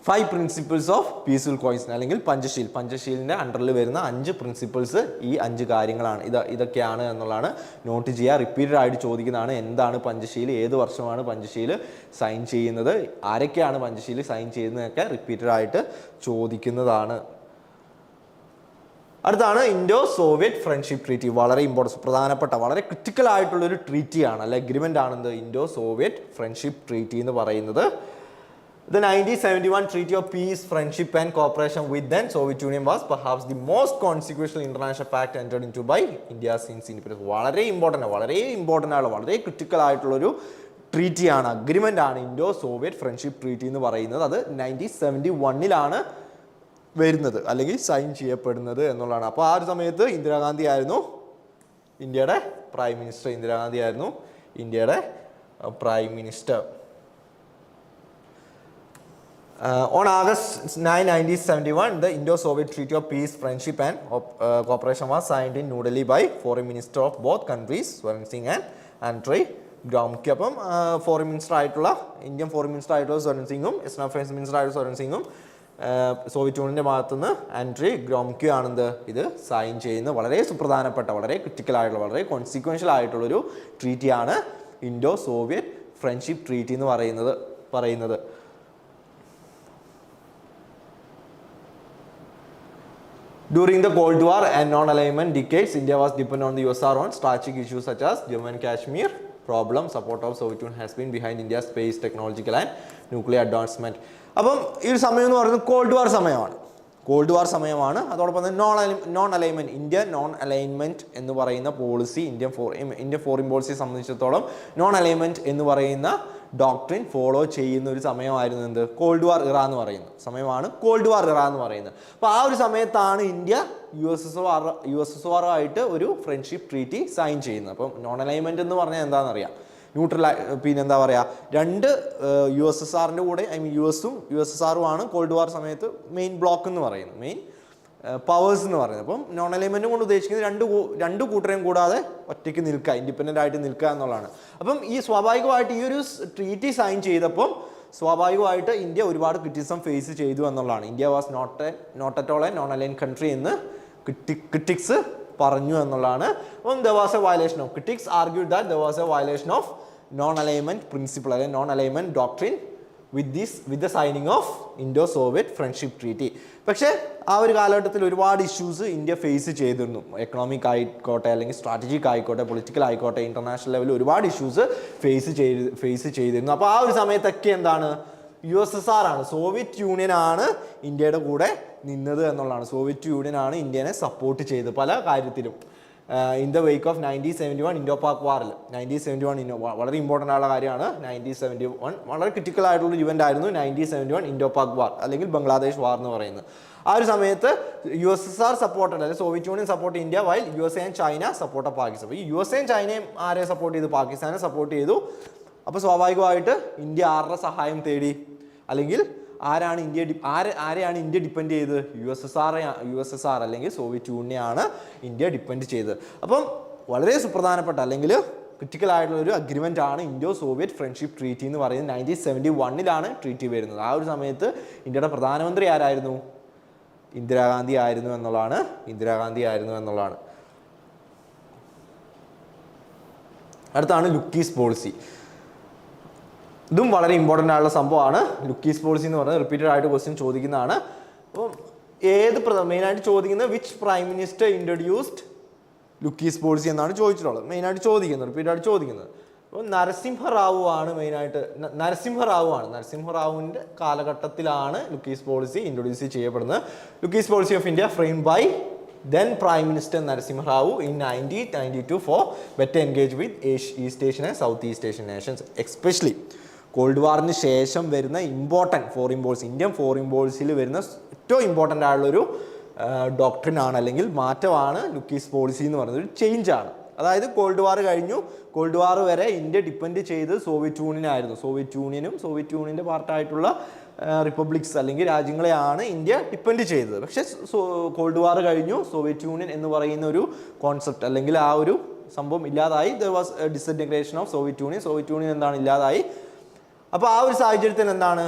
five principles of peaceful coins അല്ലെങ്കിൽ പഞ്ചശീൽ. പഞ്ചശീലിന്റെ അണ്ടറിൽ വരുന്ന അഞ്ച് പ്രിൻസിപ്പിൾസ് ഈ അഞ്ച് കാര്യങ്ങളാണ്. ഇത് ഇതൊക്കെയാണ് എന്നുള്ളതാണ് നോട്ട് ചെയ്യുക റിപ്പീറ്റഡ് ആയിട്ട് ചോദിക്കുന്നതാണ് എന്താണ് പഞ്ചശീൽ ഏത് വർഷമാണ് പഞ്ചശീൽ സൈൻ ചെയ്യുന്നത് ആരൊക്കെയാണ് പഞ്ചശീൽ സൈൻ ചെയ്യുന്നതൊക്കെ റിപ്പീറ്റഡ് ആയിട്ട് ചോദിക്കുന്നതാണ്. അടുത്താണ് ഇൻഡോ സോവിയറ്റ് ഫ്രണ്ട്ഷിപ്പ് ട്രീറ്റി വളരെ ഇമ്പോർട്ടൻസ് പ്രധാനപ്പെട്ട വളരെ ക്രിറ്റിക്കൽ ആയിട്ടുള്ളൊരു ട്രീറ്റിയാണ് അല്ലെ അഗ്രിമെന്റ് ആണെന്ത് ഇൻഡോ സോവിയറ്റ് ഫ്രണ്ട്ഷിപ്പ് ട്രീറ്റി എന്ന് പറയുന്നത്. The 1971 Treaty of Peace, Friendship and Cooperation with then Soviet Union was perhaps the most consequential international pact entered into by India since independence. വളരെ ഇമ്പോർട്ടന്റ് വളരെ ഇമ്പോർട്ടന്റ് ആണ് വളരെ ക്രിട്ടിക്കൽ ആയിട്ടുള്ളൊരു ട്രീറ്റിയാണ് അഗ്രിമെന്റ് ആണ് ഇൻഡോ സോവിയറ്റ് ഫ്രണ്ട്ഷിപ്പ് ട്രീറ്റി എന്ന് പറയുന്നത് അത് നയന്റീൻ സെവന്റി വണ്ണിലാണ് വരുന്നത് അല്ലെങ്കിൽ സൈൻ ചെയ്യപ്പെടുന്നത് എന്നുള്ളതാണ് അപ്പോൾ ആ ഒരു സമയത്ത് ഇന്ദിരാഗാന്ധി ആയിരുന്നു ഇന്ത്യയുടെ പ്രൈം മിനിസ്റ്റർ ഇന്ദിരാഗാന്ധി ആയിരുന്നു ഇന്ത്യയുടെ prime minister Uh, on August 9, 1971, the Indo-Soviet Treaty of Peace, Friendship and and Cooperation was signed in New Delhi by foreign minister of both countries, Swaran Singh and Andrei Gromyko അപ്പം ഫോറിൻ മിനിസ്റ്റർ ആയിട്ടുള്ള ഇന്ത്യൻ ഫോറിൻ മിനിസ്റ്റർ ആയിട്ടുള്ള സ്വരൺ സിംഗും എക്സ്റ്റേണൽ അഫയേഴ്സ് മിനിസ്റ്റർ ആയിട്ടുള്ള സ്വരൺ സിംഗും സോവിയറ്റ് യൂണിയന്റെ ഭാഗത്തുനിന്ന് ആൻഡ്രി ഗ്രോംക്യു ആണെന്ത് ഇത് സൈൻ ചെയ്യുന്ന വളരെ സുപ്രധാനപ്പെട്ട വളരെ ക്രിറ്റിക്കൽ ആയിട്ടുള്ള വളരെ കോൺസിക്വൻഷ്യൽ ആയിട്ടുള്ളൊരു ട്രീറ്റിയാണ് ഇൻഡോ സോവിയറ്റ് ഫ്രണ്ട്ഷിപ്പ് ട്രീറ്റി എന്ന് പറയുന്നത് പറയുന്നത്. During the Cold War and non-alignment decades, India was dependent on the USSR on strategic issues such as and Kashmir problem. Support of Soviet Union has been behind India's space technological and nuclear advancement. അപ്പം ഈ ഒരു സമയം എന്ന് പറയുന്നത് കോൾഡ് വാർ സമയമാണ് കോൾഡ് വാർ സമയമാണ് അതോടൊപ്പം തന്നെ നോൺ India നോൺ അലൈൻമെന്റ് എന്ന് പറയുന്ന policy Indian for Indian foreign പോളിസിയെ സംബന്ധിച്ചിടത്തോളം നോൺ അലൈൻമെന്റ് എന്ന് ഡോക്ട്രിൻ ഫോളോ ചെയ്യുന്ന ഒരു സമയമായിരുന്നു എന്ത്? കോൾഡ് വാർ ഇറ എന്ന് പറയുന്നത്. സമയമാണ് കോൾഡ് വാർ ഇറ എന്ന് പറയുന്നത്. അപ്പോൾ ആ ഒരു സമയത്താണ് India U S S R U S S ആറുമായിട്ട് ഒരു ഫ്രണ്ട്ഷിപ്പ് ട്രീറ്റി സൈൻ ചെയ്യുന്നത്. അപ്പം നോൺ അലൈൻമെന്റ് എന്ന് പറഞ്ഞാൽ എന്താണെന്നറിയാം? ന്യൂട്രൽ പിന്നെ എന്താ പറയുക രണ്ട് യു എസ് എസ് ആറിന്റെ കൂടെ ഐ മീൻ യു എസും യു എസ് എസ് ആറുമാണ് കോൾഡ് വാർ സമയത്ത് മെയിൻ ബ്ലോക്ക് എന്ന് പറയുന്നത്. മെയിൻ പവേഴ്സ് എന്ന് പറയുന്നത്. അപ്പം നോൺ അലൈൻമെന്റും കൊണ്ട് ഉദ്ദേശിക്കുന്നത് രണ്ട് രണ്ട് കൂട്ടരെയും കൂടാതെ ഒറ്റയ്ക്ക് നിൽക്കുക ഇൻഡിപെൻഡന്റ് ആയിട്ട് നിൽക്കുക എന്നുള്ളതാണ്. അപ്പം ഈ സ്വാഭാവികമായിട്ട് ഈ ഒരു ട്രീറ്റി സൈൻ ചെയ്തപ്പം സ്വാഭാവികമായിട്ട് ഇന്ത്യ ഒരുപാട് ക്രിറ്റിസം ഫേസ് ചെയ്തു എന്നുള്ളതാണ്. India was not a not at all a non align country എന്ന് ക്രിറ്റിക്സ് പറഞ്ഞു എന്നുള്ളതാണ്. അപ്പം the was a violation of critics argue that the was a violation of non alignment principle അല്ലെങ്കിൽ non alignment doctrine with this with the signing of Indo Soviet friendship treaty പക്ഷേ ആ ഒരു കാലഘട്ടത്തിൽ ഒരുപാട് ഇഷ്യൂസ് ഇന്ത്യ ഫേസ് ചെയ്തിരുന്നു. എക്കണോമിക് ആയിക്കോട്ടെ അല്ലെങ്കിൽ സ്ട്രാറ്റജിക് ആയിക്കോട്ടെ പൊളിറ്റിക്കൽ ആയിക്കോട്ടെ ഇന്റർനാഷണൽ ലെവലിൽ ഒരുപാട് ഇഷ്യൂസ് ഫേസ് ചെയ്ത് ഫേസ് ചെയ്തിരുന്നു. അപ്പോൾ ആ ഒരു സമയത്തൊക്കെ എന്താണ്? യു എസ് എസ് ആർ ആണ് സോവിയറ്റ് യൂണിയൻ ആണ് ഇന്ത്യയുടെ കൂടെ നിന്നത് എന്നുള്ളതാണ്. സോവിയറ്റ് യൂണിയൻ ആണ് ഇന്ത്യനെ സപ്പോർട്ട് ചെയ്തത് പല കാര്യത്തിലും. In the wake of nineteen seventy one Indo Pak വാറിൽ nineteen seventy one Indo വളരെ ഇമ്പോർട്ടന്റ് ആയുള്ള കാര്യമാണ്. നയന്റീൻ സെവന്റി വൺ വളരെ ക്രിട്ടിക്കൽ ആയിട്ടുള്ള ഇവന്റ് ആയിരുന്നു nineteen seventy one Indo Pak war അല്ലെങ്കിൽ ബംഗ്ലാദേശ് വാർ എന്ന് പറയുന്നത്. ആ ഒരു സമയത്ത് U S S R supported അല്ലെങ്കിൽ Soviet Union support India while U S A and China support Pakistan ഈ യു എസ് എയും ചൈനയും ആരെ സപ്പോർട്ട് ചെയ്തു? പാകിസ്ഥാനെ സപ്പോർട്ട് ചെയ്തു. അപ്പോൾ സ്വാഭാവികമായിട്ട് ഇന്ത്യ ആരുടെ സഹായം തേടി? അല്ലെങ്കിൽ ആരാണ് ഇന്ത്യ ആരെ ആര് ആരെയാണ് ഇന്ത്യ ഡിപ്പെൻഡ് ചെയ്തത്? U S S R U S S R അല്ലെങ്കിൽ സോവിയറ്റ് യൂണിയനാണ് ഇന്ത്യ ഡിപ്പെൻഡ് ചെയ്തത്. അപ്പം വളരെ സുപ്രധാനപ്പെട്ട അല്ലെങ്കിൽ ക്രിറ്റിക്കൽ ആയിട്ടുള്ള ഒരു അഗ്രിമെന്റ് ആണ് ഇൻഡോ സോവിയറ്റ് ഫ്രണ്ട്ഷിപ്പ് ട്രീറ്റി എന്ന് പറയുന്നത് നയന്റീൻ സെവന്റി വണ്ണിലാണ് ട്രീറ്റി വരുന്നത്. ആ ഒരു സമയത്ത് ഇന്ത്യയുടെ പ്രധാനമന്ത്രി ആരായിരുന്നു? ഇന്ദിരാഗാന്ധി ആയിരുന്നു എന്നുള്ളതാണ്. ഇന്ദിരാഗാന്ധി ആയിരുന്നു എന്നുള്ളതാണ്. അടുത്താണ് ലുക്കീസ് പോളിസി ഇതും വളരെ ഇമ്പോർട്ടന്റ് ആയിട്ടുള്ള സംഭവമാണ്. ലുക്കീസ് പോളിസി എന്ന് പറഞ്ഞാൽ റിപ്പീറ്റഡ് ആയിട്ട് ക്വസ്റ്റ്യൻ ചോദിക്കുന്നതാണ്. അപ്പം ഏത് മെയിനായിട്ട് ചോദിക്കുന്നത് which prime minister introduced look east policy എന്നാണ് ചോദിച്ചിട്ടുള്ളത്. മെയിനായിട്ട് ചോദിക്കുന്നത് റിപ്പീറ്റ് ആയിട്ട് ചോദിക്കുന്നത്. അപ്പോൾ നരസിംഹ റാവു ആണ് മെയിനായിട്ട് നരസിംഹ റാവു ആണ്. നരസിംഹ റാവുവിന്റെ കാലഘട്ടത്തിലാണ് ലുക്കീസ് പോളിസി ഇൻട്രൊഡ്യൂസ് ചെയ്യപ്പെടുന്നത്. Look east policy of India frame by then prime minister Narasimha Rao in nineteen ninety two for better engage with Asia East Asian and South East Asian nations especially cold വാറിന് ശേഷം വരുന്ന ഇമ്പോർട്ടന്റ് ഫോറിൻ ബോൾസ് ഇന്ത്യൻ ഫോറിൻ ബോൾസിൽ വരുന്ന ഏറ്റവും ഇമ്പോർട്ടന്റ് ആയുള്ളൊരു ഡോക്ടറിൻ ആണ് അല്ലെങ്കിൽ മാറ്റമാണ് ലുക്കീസ് പോളിസി എന്ന് പറയുന്നത്. ഒരു ചേഞ്ചാണ് അതായത് കോൾഡ് വാർ കഴിഞ്ഞു. കോൾഡ് വാർ വരെ ഇന്ത്യ ഡിപ്പെൻഡ് ചെയ്ത് സോവിയറ്റ് യൂണിയനായിരുന്നു സോവിയറ്റ് യൂണിയനും സോവിയറ്റ് യൂണിയന്റെ പാർട്ടായിട്ടുള്ള റിപ്പബ്ലിക്സ് അല്ലെങ്കിൽ രാജ്യങ്ങളെയാണ് ഇന്ത്യ ഡിപ്പെൻഡ് ചെയ്തത്. പക്ഷേ കോൾഡ് വാർ കഴിഞ്ഞു. സോവിയറ്റ് യൂണിയൻ എന്ന് പറയുന്ന ഒരു കോൺസെപ്റ്റ് അല്ലെങ്കിൽ ആ ഒരു സംഭവം ഇല്ലാതായി. There was disintegration of Soviet Union Soviet Union എന്താണ് ഇല്ലാതായി? അപ്പോൾ ആ ഒരു സാഹചര്യത്തിൽ എന്താണ്?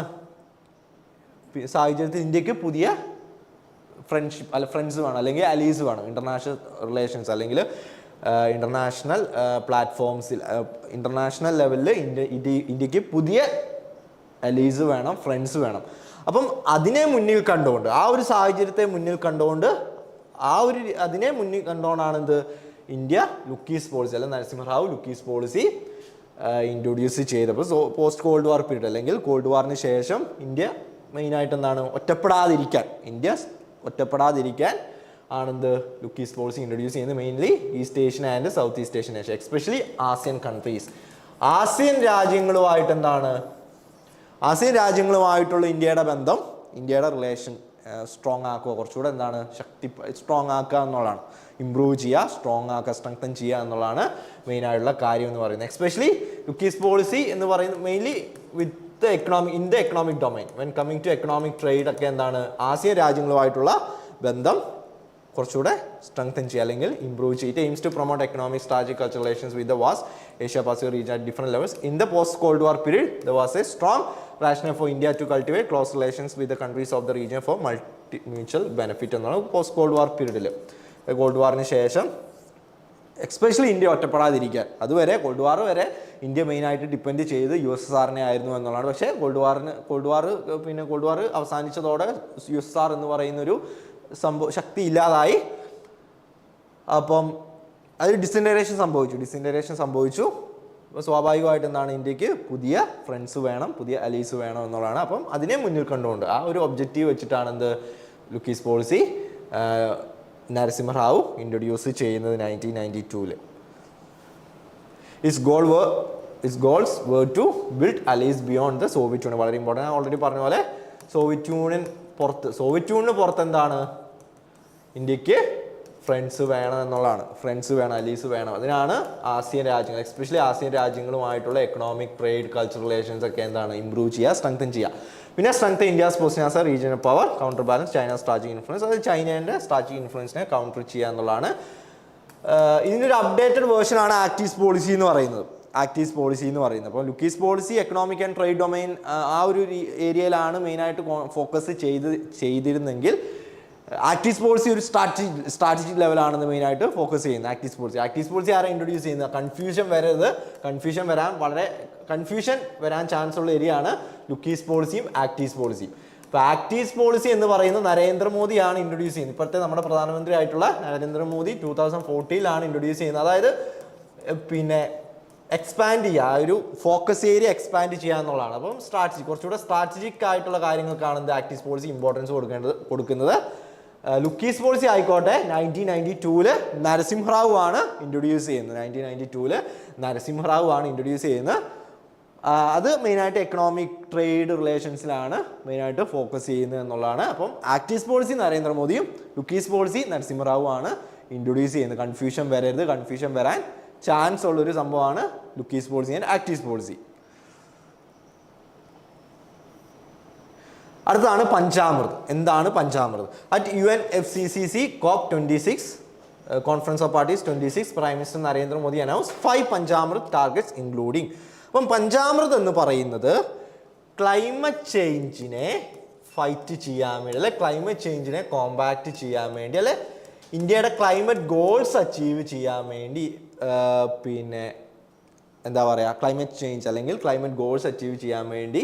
സാഹചര്യത്തിൽ ഇന്ത്യയ്ക്ക് പുതിയ ഫ്രണ്ട്ഷിപ്പ് അല്ല ഫ്രണ്ട്സ് വേണം അല്ലെങ്കിൽ അലീസ് വേണം ഇന്റർനാഷണൽ റിലേഷൻസ് അല്ലെങ്കിൽ ഇന്റർനാഷണൽ പ്ലാറ്റ്ഫോംസിൽ ഇന്റർനാഷണൽ ലെവലിൽ ഇന്ത്യ ഇന്ത്യ- ഇന്ത്യയ്ക്ക് പുതിയ അലീസ് വേണം ഫ്രണ്ട്സ് വേണം. അപ്പം അതിനെ മുന്നിൽ കണ്ടുകൊണ്ട് ആ ഒരു സാഹചര്യത്തെ മുന്നിൽ കണ്ടുകൊണ്ട് ആ ഒരു അതിനെ മുന്നിൽ കണ്ടുകൊണ്ടാണ് എന്ത്? ഇന്ത്യ ലുക്കീസ് പോളിസി അല്ലെ Narasimha Rao look east policy introduce ചെയ്തപ്പോൾ so post cold war period അല്ലെങ്കിൽ കോൾഡ് വാറിന് ശേഷം ഇന്ത്യ മെയിനായിട്ട് എന്താണ് ഒറ്റപ്പെടാതിരിക്കാൻ ഇന്ത്യ ഒറ്റപ്പെടാതിരിക്കാൻ ആണെന്ത്? ലുക്കീസ് പോളിസി ഇൻട്രൊഡ്യൂസ് ചെയ്യുന്നത് mainly east Asian and south east Asian Asia especially ASEAN countries ASEAN രാജ്യങ്ങളുമായിട്ട് എന്താണ്? ആസിയൻ രാജ്യങ്ങളുമായിട്ടുള്ള ഇന്ത്യയുടെ ബന്ധം ഇന്ത്യയുടെ റിലേഷൻ സ്ട്രോങ് ആക്കുക. കുറച്ചുകൂടെ എന്താണ്? ശക്തി സ്ട്രോങ് ആക്കുക എന്നുള്ളതാണ്. ഇമ്പ്രൂവ് ചെയ്യുക സ്ട്രോങ് ആക്കുക സ്ട്രെങ്തൻ ചെയ്യുക എന്നുള്ളതാണ് മെയിനായിട്ടുള്ള കാര്യം എന്ന് പറയുന്നത്. എക്സ്പെഷ്യലി യുക്കീസ് പോളിസി എന്ന് പറയുന്നത് mainly with economic in the economic domain when coming to economic trade ഒക്കെ എന്താണ്? ആസിയൻ രാജ്യങ്ങളുമായിട്ടുള്ള ബന്ധം കുറച്ചുകൂടെ സ്ട്രെങ്തൻ ചെയ്യുക. അല്ലെങ്കിൽ ഇംപ്രൂവ് ചെയ്യുക. Aims to promote economic strategic culture relations with the was Asia Pacific region at different levels in the post cold war period the was a strong rational for India to cultivate close relations with the countries of the region for multi mutual benefit എന്നാണ് പോസ്റ്റ് കോൾഡ് വാർ പീരീഡിൽ കോൾഡ് വാറിന് ശേഷം എക്സ്പെഷ്യലി ഇന്ത്യ ഒറ്റപ്പെടാതിരിക്കാൻ അതുവരെ കോൾഡ് വാർ വരെ ഇന്ത്യ മെയിനായിട്ട് ഡിപ്പെൻഡ് ചെയ്ത് യു എസ് എസ് ആറിനെ ആയിരുന്നു എന്നുള്ളതാണ്. പക്ഷേ കോൾഡ് വാറിന് കോൾഡ് വാർ പിന്നെ കോൾഡ് വാർ അവസാനിച്ചതോടെ യു എസ് ആർ എന്ന് പറയുന്നൊരു സംഭവം ശക്തി ഇല്ലാതായി അപ്പം അതിൽ ഡിസിന്ററേഷൻ സംഭവിച്ചു. ഡിസിന്ററേഷൻ സംഭവിച്ചു. അപ്പോൾ സ്വാഭാവികമായിട്ട് എന്താണ് ഇന്ത്യയ്ക്ക് പുതിയ ഫ്രണ്ട്സ് വേണം പുതിയ അലീസ് വേണം എന്നുള്ളതാണ്. അപ്പം അതിനെ മുന്നിൽ കണ്ടുകൊണ്ട് ആ ഒരു ഒബ്ജക്റ്റീവ് വെച്ചിട്ടാണ് എന്ത്? Look east policy Narasimha Rao introduce ചെയ്യുന്നത് നയന്റീൻ നയന്റി ടൂവിൽ its goal was its goals were to build allies beyond the Soviet Union വളരെ ഇമ്പോർട്ടന്റ് ഓൾറെഡി പറഞ്ഞ പോലെ സോവിയറ്റ് യൂണിയൻ പുറത്ത് സോവിയറ്റ് യൂണിയന് പുറത്ത് എന്താണ്? ഇന്ത്യയ്ക്ക് ഫ്രണ്ട്സ് വേണം എന്നുള്ളതാണ് ഫ്രണ്ട്സ് വേണം അലീസ് വേണം. അതിനാണ് ആസിയൻ രാജ്യങ്ങൾ എസ്പെഷ്യലി ആസിയൻ രാജ്യങ്ങളുമായിട്ടുള്ള എക്കണോമിക് ട്രേഡ് കൾച്ചർ റിലേഷൻസ് ഒക്കെ എന്താണ് ഇംപ്രൂവ് ചെയ്യുക സ്ട്രെങ്തൻ ചെയ്യുക. പിന്നെ strength India's position as a regional power counter balance China strategic influence അത് ചൈനേന്റെ സ്ട്രാറ്റജിക് ഇൻഫ്ലുവൻസിനെ കൗണ്ടർ ചെയ്യുക എന്നുള്ളതാണ്. ഇതിന്റെ ഇതിനൊരു അപ്ഡേറ്റഡ് വേർഷൻ ആണ് ആക്ടീസ് പോളിസി എന്ന് പറയുന്നത്. ആക്ടീസ് പോളിസി എന്ന് പറയുന്നത്. അപ്പോൾ look east policy economic and trade domain ആ ഒരു ഏരിയയിലാണ് മെയിനായിട്ട് ഫോക്കസ് ചെയ്ത് ചെയ്തിരുന്നെങ്കിൽ ആക്റ്റീവ് സ്പോർട്സ് ഒരു സ്ട്രാറ്റജി സ്ട്രാറ്റജിക് ലെവലാണെന്ന് മെയിനായിട്ട് ഫോക്കസ് ചെയ്യുന്നത് ആക്റ്റീവ് സ്പോർട്സ് ആക്റ്റീവ് സ്പോർട്സ് ആരാണ് ഇൻട്രൊഡ്യൂസ് ചെയ്യുന്നത്? കൺഫ്യൂഷൻ വരരുത്. കൺഫ്യൂഷൻ വരാൻ വളരെ കൺഫ്യൂഷൻ വരാൻ ചാൻസ് ഉള്ള ഏരിയ ആണ് ലുക്കീസ് പോളിസിയും ആക്റ്റീവ് പോളിസിയും ഇപ്പോൾ ആക്റ്റീവ് പോളിസി എന്ന് പറയുന്നത് നരേന്ദ്രമോദിയാണ് ഇൻട്രൊഡ്യൂസ് ചെയ്യുന്നത്. ഇപ്പോഴത്തെ നമ്മുടെ പ്രധാനമന്ത്രി ആയിട്ടുള്ള നരേന്ദ്രമോദി ടൂ തൗസൻഡ് ഫോർട്ടീനിലാണ് ഇൻട്രൊഡ്യൂസ് ചെയ്യുന്നത്. അതായത് പിന്നെ എക്സ്പാൻഡ് ചെയ്യുക. ആ ഒരു ഫോക്കസ് ഏരിയ എക്സ്പാൻഡ് ചെയ്യുക എന്നുള്ളതാണ്. അപ്പം സ്ട്രാറ്റജി കുറച്ചുകൂടെ സ്ട്രാറ്റജിക് ആയിട്ടുള്ള കാര്യങ്ങൾക്കാണ് എന്ത് ആക്റ്റീവ് പോളിസി ഇമ്പോർട്ടൻസ് കൊടുക്കേണ്ടത് കൊടുക്കുന്നത് ലുക്കീസ് പോളിസി ആയിക്കോട്ടെ. നയന്റീൻ നയന്റി ടൂവിൽ നരസിംഹറാവു ആണ് ഇൻട്രൊഡ്യൂസ് ചെയ്യുന്നത്. നയന്റീൻ നയന്റി ടൂവിൽ നരസിംഹറാവു ആണ് ഇൻട്രൊഡ്യൂസ് ചെയ്യുന്നത്. ആ, അത് മെയിനായിട്ട് എക്കണോമിക് ട്രേഡ് റിലേഷൻസിലാണ് മെയിനായിട്ട് ഫോക്കസ് ചെയ്യുന്നത് എന്നുള്ളതാണ്. അപ്പം ആക്റ്റീവ് പോളിസി നരേന്ദ്രമോദിയും ലുക്കീസ് പോളിസി നരസിംഹറാവു ആണ് ഇൻട്രൊഡ്യൂസ് ചെയ്യുന്നത്. കൺഫ്യൂഷൻ വരരുത് കൺഫ്യൂഷൻ വരാൻ ചാൻസ് ഉള്ളൊരു സംഭവമാണ് look east policy and active policy അടുത്താണ് പഞ്ചാമൃത്. എന്താണ് Panchamrit? At U N F C C C COP twenty six conference of parties twenty six prime minister Narendra Modi announce five Panchamrit targets including അപ്പം പഞ്ചാമൃത് എന്ന് പറയുന്നത് ക്ലൈമറ്റ് ചേഞ്ചിനെ ഫൈറ്റ് ചെയ്യാൻ വേണ്ടി അല്ലെ ക്ലൈമറ്റ് ചേഞ്ചിനെ കോമ്പാക്ട് ചെയ്യാൻ വേണ്ടി അല്ലെ ഇന്ത്യയുടെ ക്ലൈമറ്റ് ഗോൾസ് അച്ചീവ് ചെയ്യാൻ വേണ്ടി പിന്നെ എന്താ പറയുക ക്ലൈമറ്റ് ചേഞ്ച് അല്ലെങ്കിൽ ക്ലൈമറ്റ് ഗോൾസ് അച്ചീവ് ചെയ്യാൻ വേണ്ടി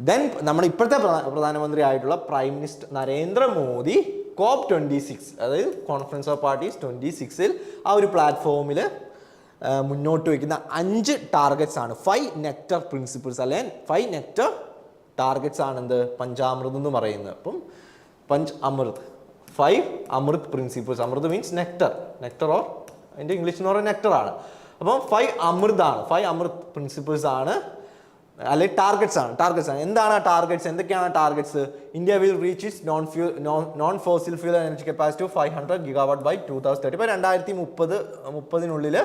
ദെൻ നമ്മൾ ഇപ്പോഴത്തെ പ്രധാ- പ്രധാനമന്ത്രി ആയിട്ടുള്ള prime minister Narendra Modi COP twenty six അതായത് കോൺഫറൻസ് ഓഫ് പാർട്ടീസ് ട്വന്റി സിക്സിൽ ആ ഒരു പ്ലാറ്റ്ഫോമിൽ മുന്നോട്ട് വയ്ക്കുന്ന അഞ്ച് ടാർഗറ്റ്സ് ആണ്. ഫൈവ് നെക്ടർ പ്രിൻസിപ്പിൾസ് അല്ലെങ്കിൽ ഫൈവ് നെക്ടർ ടാർഗറ്റ്സ് ആണ് എന്ത്? പഞ്ചാമൃത് എന്ന് പറയുന്നത്. അപ്പം punch Amrit. Five amrit principles amrit means nectar nectar or അതിന്റെ ഇംഗ്ലീഷ് എന്ന് പറയുന്നത് നെക്ടർ ആണ്. അപ്പം ഫൈവ് അമൃതാണ്. ഫൈവ് അമൃത് പ്രിൻസിപ്പിൾസ് ആണ് അല്ലെങ്കിൽ ടാർഗറ്റ്സ് ആണ് ടാർഗറ്റ്സ് ആണ്. എന്താണ് ടാർഗറ്റ്സ് എന്തൊക്കെയാണ് targets India will reach its non few non fossil fuel energy capacity of five hundred gigawatt by two thousand thirty ഇപ്പോൾ രണ്ടായിരത്തി മുപ്പത് മുപ്പതിനുള്ളിൽ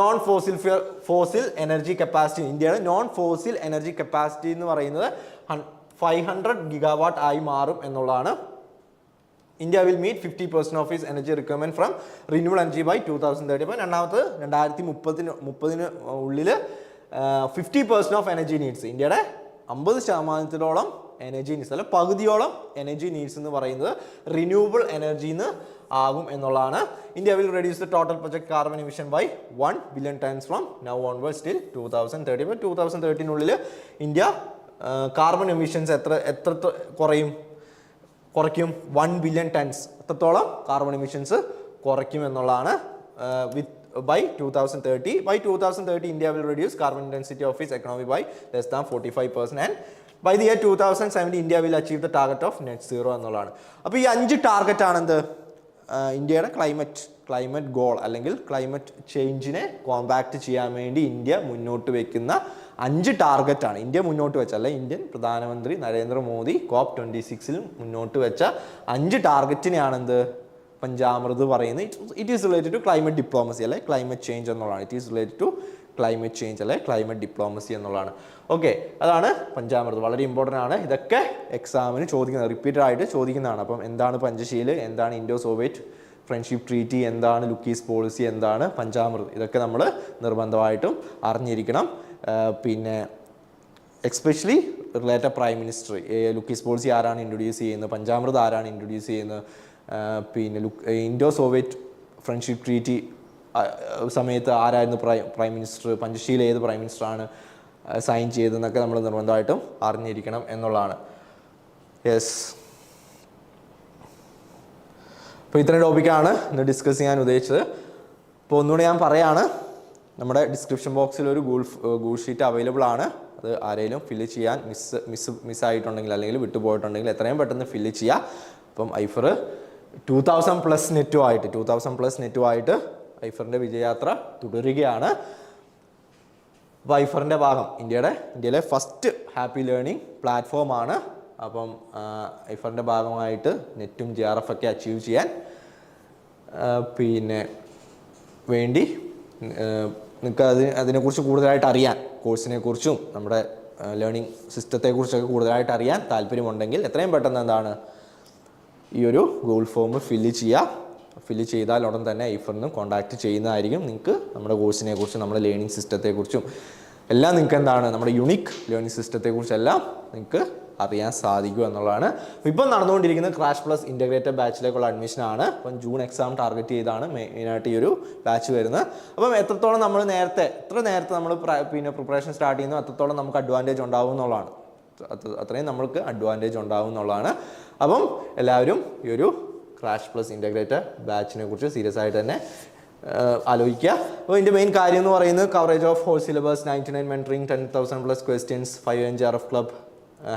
non fossil few fossil energy capacity ഇന്ത്യയുടെ നോൺ ഫോസിൽ എനർജി കപ്പാസിറ്റി എന്ന് പറയുന്നത് ഫൈവ് ഹൺഡ്രഡ് ഗിഗാവാട്ട് ആയി മാറും എന്നുള്ളതാണ്. India will meet fifty percent of its energy requirement from renewal energy by two thousand thirty അപ്പോൾ രണ്ടാമത് രണ്ടായിരത്തി മുപ്പതിന് മുപ്പതിന് ഉള്ളിൽ fifty percent of energy needs ഇന്ത്യയുടെ അമ്പത് ശതമാനത്തിലോളം എനർജി നീഡ്സ് അല്ല പകുതിയോളം എനർജി നീഡ്സ് എന്ന് പറയുന്നത് റിന്യൂവബിൾ എനർജിന്ന് ആകും എന്നുള്ളതാണ്. India will reduce the total project carbon emission by one billion tons from now onward still two thousand thirty ഇപ്പോൾ ടൂ തൗസൻഡ് തേർട്ടീനുള്ളിൽ ഇന്ത്യ കാർബൺ എമിഷൻസ് എത്ര എത്ര കുറയും? കുറയ്ക്കും? വൺ ബില്യൺ ടൺസ് എത്രത്തോളം കാർബൺ എമിഷൻസ് കുറയ്ക്കും എന്നുള്ളതാണ് with by two thousand thirty by two thousand thirty India will reduce carbon intensity of its economy by less than forty five percent and by the year two thousand seventy India will achieve the target of net zero എന്നുള്ളതാണ്. അപ്പോൾ ഈ അഞ്ച് ടാർഗറ്റ് ആണെന്ത്? ഇന്ത്യയുടെ ക്ലൈമറ്റ് ക്ലൈമറ്റ് ഗോൾ അല്ലെങ്കിൽ ക്ലൈമറ്റ് ചേഞ്ചിനെ കോമ്പാക്ട് ചെയ്യാൻ വേണ്ടി ഇന്ത്യ മുന്നോട്ട് വയ്ക്കുന്ന അഞ്ച് ടാർഗറ്റാണ് ഇന്ത്യ മുന്നോട്ട് വെച്ച അല്ലെ ഇന്ത്യൻ പ്രധാനമന്ത്രി നരേന്ദ്രമോദി കോപ്പ് ട്വന്റി സിക്സിൽ മുന്നോട്ട് വെച്ച അഞ്ച് ടാർഗറ്റിനെയാണ് എന്ത് പഞ്ചാമൃത് പറയുന്നത്. It is related to climate diplomacy അല്ലെ? ക്ലൈമറ്റ് ചേഞ്ച് എന്നുള്ളതാണ്. It is related to climate change അല്ലെ? ക്ലൈമറ്റ് ഡിപ്ലോമസി എന്നുള്ളതാണ്. ഓക്കെ അതാണ് പഞ്ചാമൃത്. വളരെ ഇമ്പോർട്ടന്റ് ആണ്. ഇതൊക്കെ എക്സാമിന് ചോദിക്കുന്നത് റിപ്പീറ്റഡ് ആയിട്ട് ചോദിക്കുന്നതാണ്. അപ്പം എന്താണ് പഞ്ചശീൽ എന്താണ് ഇൻഡോ സോവിയറ്റ് ഫ്രണ്ട്ഷിപ്പ് ട്രീറ്റി എന്താണ് ലുക്കീസ് പോളിസി എന്താണ് പഞ്ചാമൃത്? ഇതൊക്കെ നമ്മൾ നിർബന്ധമായിട്ടും അറിഞ്ഞിരിക്കണം. പിന്നെ especially related prime minister look east policy ആരാണ് ഇൻട്രൊഡ്യൂസ് ചെയ്യുന്നത്? പഞ്ചാമൃത് ആരാണ് ഇൻട്രൊഡ്യൂസ് ചെയ്യുന്നത്? പിന്നെ look Indo Soviet friendship treaty സമയത്ത് ആരായിരുന്നു പ്രൈം പ്രൈം മിനിസ്റ്റർ പഞ്ചശീല ഏത് പ്രൈം മിനിസ്റ്ററാണ് സൈൻ ചെയ്തതെന്നൊക്കെ നമ്മൾ നിർബന്ധമായിട്ടും അറിഞ്ഞിരിക്കണം എന്നുള്ളതാണ്. യെസ് അപ്പോൾ ഇത്രയും ടോപ്പിക്കാണ് ഇന്ന് ഡിസ്കസ് ചെയ്യാൻ ഉദ്ദേശിച്ചത്. അപ്പോൾ ഒന്നുകൂടി ഞാൻ പറയാണ് നമ്മുടെ ഡിസ്ക്രിപ്ഷൻ ബോക്സിൽ ഒരു ഗൂൾ ഗൂൾ ഷീറ്റ് അവൈലബിൾ ആണ്. അത് ആരെങ്കിലും ഫില്ല് ചെയ്യാൻ മിസ് മിസ് മിസ്സായിട്ടുണ്ടെങ്കിൽ അല്ലെങ്കിൽ വിട്ടുപോയിട്ടുണ്ടെങ്കിൽ എത്രയും പെട്ടെന്ന് ഫില്ല് ചെയ്യുക അപ്പം ഐഫർ ടു തൗസൻഡ് പ്ലസ് നെറ്റുമായിട്ട് ടു തൗസൻഡ് പ്ലസ് നെറ്റുമായിട്ട് ഐഫറിന്റെ വിജയയാത്ര തുടരുകയാണ്. വൈഫറിന്റെ ഭാഗം ഇന്ത്യയുടെ ഇന്ത്യയിലെ ഫസ്റ്റ് ഹാപ്പി ലേണിംഗ് പ്ലാറ്റ്ഫോമാണ് അപ്പം ഐഫറിന്റെ ഭാഗമായിട്ട് നെറ്റും ജി ആർ എഫ് ഒക്കെ അച്ചീവ് ചെയ്യാൻ പിന്നെ വേണ്ടി നിങ്ങൾക്ക് അത് അതിനെക്കുറിച്ച് കൂടുതലായിട്ട് അറിയാൻ കോഴ്സിനെ കുറിച്ചും നമ്മുടെ ലേണിംഗ് സിസ്റ്റത്തെക്കുറിച്ചൊക്കെ കൂടുതലായിട്ട് അറിയാൻ താല്പര്യമുണ്ടെങ്കിൽ എത്രയും പെട്ടെന്ന് എന്താണ് ഈ ഒരു ഗൂഗിൾ ഫോം ഫില്ല് ചെയ്യുക ഫില്ല് ചെയ്താൽ ഉടൻ തന്നെ ഐഫറിന് കോൺടാക്ട് ചെയ്യുന്നതായിരിക്കും നിങ്ങൾക്ക് നമ്മുടെ കോഴ്സിനെ കുറിച്ചും നമ്മുടെ ലേണിംഗ് സിസ്റ്റത്തെക്കുറിച്ചും എല്ലാം നിങ്ങൾക്ക് എന്താണ്? നമ്മുടെ യുണീക്ക് ലേണിംഗ് സിസ്റ്റത്തെക്കുറിച്ചെല്ലാം നിങ്ങൾക്ക് അറിയാൻ സാധിക്കും എന്നുള്ളതാണ്. ഇപ്പം നടന്നുകൊണ്ടിരിക്കുന്ന ക്രാഷ് പ്ലസ് ഇന്റഗ്രേറ്റഡ് ബാച്ചിലേക്കുള്ള അഡ്മിഷനാണ് അപ്പം ജൂൺ എക്സാം ടാർഗറ്റ് ചെയ്താണ് മെയിനായിട്ട് ഈ ഒരു ബാച്ച് വരുന്നത്. അപ്പം എത്രത്തോളം നമ്മൾ നേരത്തെ എത്ര നേരത്തെ നമ്മൾ പിന്നെ പ്രിപ്പറേഷൻ സ്റ്റാർട്ട് ചെയ്യുന്നു? അത്രത്തോളം നമുക്ക് അഡ്വാന്റേജ് ഉണ്ടാവും എന്നുള്ളതാണ്. അത്രയും നമ്മൾക്ക് അഡ്വാന്റേജ് ഉണ്ടാവും എന്നുള്ളതാണ്. അപ്പം എല്ലാവരും ഈ ഒരു ക്രാഷ് പ്ലസ് ഇന്റഗ്രേറ്റർ ബാച്ചിനെ കുറിച്ച് സീരിയസ് ആയിട്ട് തന്നെ ആലോചിക്കുക. അപ്പോൾ ഇതിന്റെ മെയിൻ കാര്യം എന്ന് പറയുന്നത് coverage of whole syllabus ninety nine mentoring ten thousand plus questions five N G R F club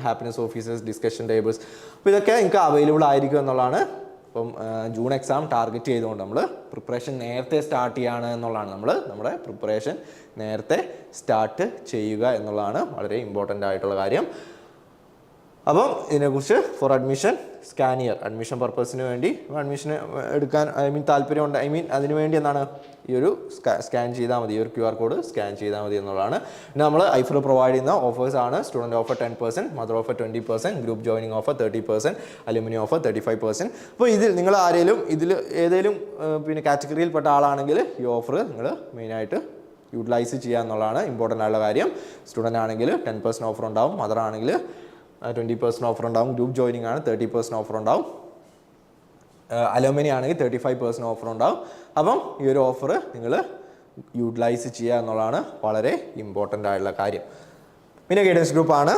happiness officers discussion tables അപ്പോൾ ഇതൊക്കെ നിങ്ങൾക്ക് അവൈലബിൾ ആയിരിക്കും എന്നുള്ളതാണ്. അപ്പം ജൂൺ എക്സാം ടാർഗറ്റ് ചെയ്തുകൊണ്ട് നമ്മൾ പ്രിപ്പറേഷൻ നേരത്തെ സ്റ്റാർട്ട് ചെയ്യുകയാണ് എന്നുള്ളതാണ് നമ്മൾ നമ്മുടെ പ്രിപ്പറേഷൻ നേരത്തെ സ്റ്റാർട്ട് ചെയ്യുക എന്നുള്ളതാണ് വളരെ ഇമ്പോർട്ടന്റ് ആയിട്ടുള്ള കാര്യം. അപ്പം ഇതിനെക്കുറിച്ച് for admission scan year admission പർപ്പസിന് വേണ്ടി അഡ്മിഷന് എടുക്കാൻ ഐ മീൻ താല്പര്യമുണ്ട്. ഐ മീൻ അതിന് വേണ്ടി എന്താണ്? ഈ ഒരു സ്കാൻ ചെയ്താൽ മതി. ഈ ഒരു ക്യു ആർ കോഡ് സ്കാൻ ചെയ്താൽ മതി എന്നുള്ളതാണ്. പിന്നെ നമ്മൾ ഐഫർ പ്രൊവൈഡ് ചെയ്യുന്ന ഓഫേഴ്സ് ആണ്. Student offer ten percent mother offer twenty percent group joining offer thirty percent aluminium offer thirty five percent അപ്പോൾ ഇതിൽ നിങ്ങൾ ആരെങ്കിലും ഇതിൽ ഏതെങ്കിലും പിന്നെ കാറ്റഗറിയിൽപ്പെട്ട ആളാണെങ്കിൽ ഈ ഓഫർ നിങ്ങൾ മെയിനായിട്ട് യൂട്ടിലൈസ് ചെയ്യുക എന്നുള്ളതാണ് ഇമ്പോർട്ടന്റ് ആയിട്ടുള്ള കാര്യം. സ്റ്റുഡന്റ് ആണെങ്കിൽ ടെൻ പെർസെന്റ് ഓഫർ ഉണ്ടാവും. മദർ ആണെങ്കിൽ ട്വന്റി പെർസെന്റ് ഓഫർ ഉണ്ടാവും. ഗ്രൂപ്പ് ജോയിനിങ് ആണ് തേർട്ടി പെർസെന്റ് ഓഫർ ഉണ്ടാവും. അലോമിനി ആണെങ്കിൽ തേർട്ടി ഫൈവ് പെർസെന്റ് ഓഫർ ഉണ്ടാവും. അപ്പം ഈ ഒരു ഓഫർ നിങ്ങൾ യൂട്ടിലൈസ് ചെയ്യുക എന്നുള്ളതാണ് വളരെ ഇമ്പോർട്ടന്റ് ആയിട്ടുള്ള കാര്യം. പിന്നെ ഗൈഡൻസ് ഗ്രൂപ്പാണ്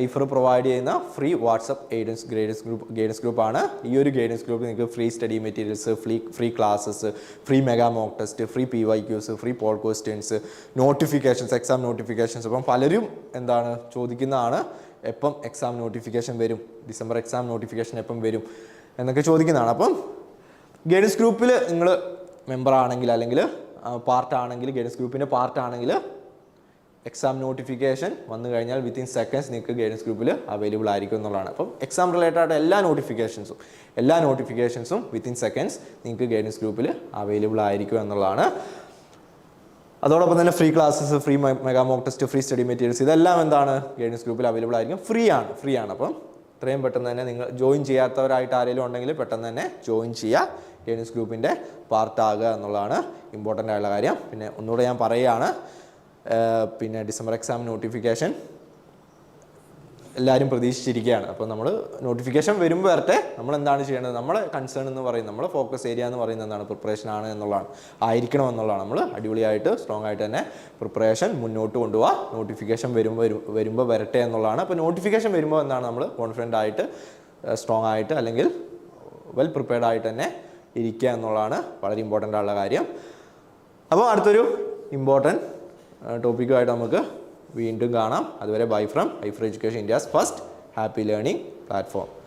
ഐഫർ പ്രൊവൈഡ് ചെയ്യുന്ന free WhatsApp guidance guidance group guidance ഗ്രൂപ്പാണ് ഈ ഒരു ഗൈഡൻസ് ഗ്രൂപ്പ് നിങ്ങൾക്ക് free study materials free free classes free mega mock test free P Y Qs free poll questions notifications exam notifications അപ്പം പലരും എന്താണ് ചോദിക്കുന്നതാണ് എപ്പം എക്സാം നോട്ടിഫിക്കേഷൻ വരും? ഡിസംബർ എക്സാം നോട്ടിഫിക്കേഷൻ എപ്പം വരും? എന്നൊക്കെ ചോദിക്കുന്നതാണ്. അപ്പം ഗൈഡൻസ് ഗ്രൂപ്പിൽ നിങ്ങൾ മെമ്പർ ആണെങ്കിൽ അല്ലെങ്കിൽ പാർട്ട് ആണെങ്കിൽ ഗൈഡൻസ് ഗ്രൂപ്പിന്റെ പാർട്ട് ആണെങ്കിൽ എക്സാം നോട്ടിഫിക്കേഷൻ വന്നു കഴിഞ്ഞാൽ വിത്തിൻ സെക്കൻഡ്സ് നിങ്ങൾക്ക് ഗൈഡൻസ് ഗ്രൂപ്പിൽ അവൈലബിൾ ആയിരിക്കും എന്നുള്ളതാണ്. അപ്പം എക്സാം റിലേറ്റഡ് ആയിട്ട് എല്ലാ നോട്ടിഫിക്കേഷൻസും എല്ലാ നോട്ടിഫിക്കേഷൻസും വിത്തിൻ സെക്കൻഡ്സ് നിങ്ങൾക്ക് ഗൈഡൻസ് ഗ്രൂപ്പിൽ അവൈലബിൾ ആയിരിക്കും എന്നുള്ളതാണ്. അതോടൊപ്പം തന്നെ free classes free mega mock test free study materials ഇതെല്ലാം എന്താണ്? ഗൈഡൻസ് ഗ്രൂപ്പിൽ അവൈലബിൾ ആയിരിക്കും. ഫ്രീ ആണ് ഫ്രീ ആണ്. അപ്പം എത്രയും പെട്ടെന്ന് തന്നെ നിങ്ങൾ ജോയിൻ ചെയ്യാത്തവരായിട്ട് ആരെങ്കിലും ഉണ്ടെങ്കിൽ പെട്ടെന്ന് തന്നെ ജോയിൻ ചെയ്യുക. ഗൈഡൻസ് ഗ്രൂപ്പിന്റെ പാർട്ടാകുക എന്നുള്ളതാണ് ഇമ്പോർട്ടന്റ് ആയിട്ടുള്ള കാര്യം. പിന്നെ ഒന്നുകൂടെ ഞാൻ പറയുകയാണ്. പിന്നെ ഡിസംബർ എക്സാം നോട്ടിഫിക്കേഷൻ എല്ലാവരും പ്രതീക്ഷിച്ചിരിക്കുകയാണ്. അപ്പോൾ നമ്മൾ നോട്ടിഫിക്കേഷൻ വരുമ്പോൾ വരട്ടെ. നമ്മൾ എന്താണ് ചെയ്യേണ്ടത്? നമ്മളെ കൺസേൺ എന്ന് പറയുന്നത് നമ്മളെ ഫോക്കസ് ഏരിയ എന്ന് പറയുന്നത് എന്താണ്? പ്രിപ്പറേഷൻ ആണ് എന്നുള്ളതാണ്. ആയിരിക്കണം എന്നുള്ളതാണ്. നമ്മൾ അടിപൊളിയായിട്ട് സ്ട്രോങ് ആയിട്ട് തന്നെ പ്രിപ്പറേഷൻ മുന്നോട്ട് കൊണ്ടുപോകുക നോട്ടിഫിക്കേഷൻ വരുമ്പോൾ വരും- വരുമ്പോൾ വരട്ടെ എന്നുള്ളതാണ്. അപ്പോൾ നോട്ടിഫിക്കേഷൻ വരുമ്പോൾ എന്താണ്? നമ്മൾ കോൺഫിഡന്റ് ആയിട്ട് സ്ട്രോങ് ആയിട്ട് അല്ലെങ്കിൽ വെൽ പ്രിപ്പയർഡ് ആയിട്ട് തന്നെ ഇരിക്കുക എന്നുള്ളതാണ് വളരെ ഇമ്പോർട്ടന്റ് ആയിട്ടുള്ള കാര്യം. അപ്പോൾ അടുത്തൊരു ഇമ്പോർട്ടന്റ് ടോപ്പിക്കുമായിട്ട് നമുക്ക് വീണ്ടും കാണാം. അതുവരെ bye from I from education India's first happy learning platform.